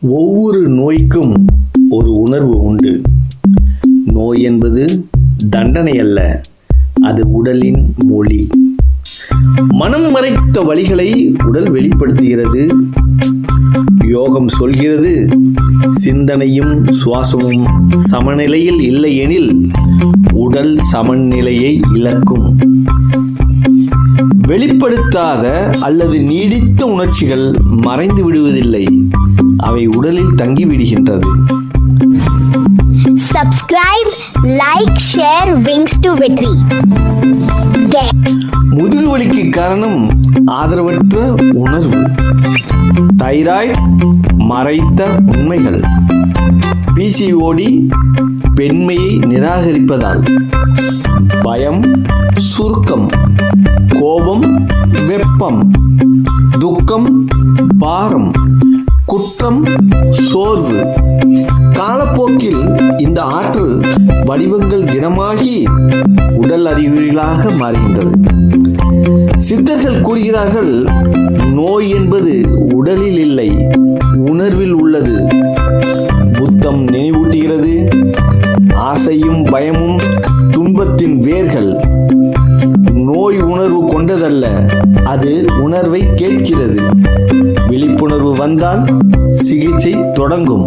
ஒவ்வொரு நோய்க்கும் ஒரு உணர்வு உண்டு. நோய் என்பது தண்டனை அல்ல அது உடலின் மொழி. மனம் மறைத்த வழிகளை உடல் வெளிப்படுத்துகிறது. யோகம் சொல்கிறது சிந்தனையும் சுவாசமும் சமநிலையில் இல்லை எனில் உடல் சமநிலையை இழக்கும். வெளிப்படுத்தாத அல்லது நீடித்த உணர்ச்சிகள் மறைந்து விடுவதில்லை. அவை உடலில் தங்கிவிடுகின்றது. Like, share Wings to Victory. Get முதுகு வலிக்கு காரணம் ஆதரவற்ற உணர்வு. தைராய்டு மறைத்த உண்மைகள். பிசிஓடி பெண்மையை நிராகரிப்பதால். பயம் சுருக்கம் கோபம் வெப்பம் துக்கம் பாரம். குற்றம் சோர்வு. காலப்போக்கில் இந்த ஆற்றல் வடிவங்கள் தினமாகி உடல் அறிகுறிகளாக மாறுகின்றது. சித்தர்கள் கூறுகிறார்கள் நோய் என்பது உடலில் இல்லை உணர்வில் உள்ளது. புத்தம் நினைவூட்டுகிறது ஆசையும் பயமும் துன்பத்தின் வேர்கள். நோய் உணர்வு கொண்டதல்ல அது உணர்வை கேட்கிறது. விழிப்புணர்வு வந்தால் சிகிச்சை தொடங்கும்.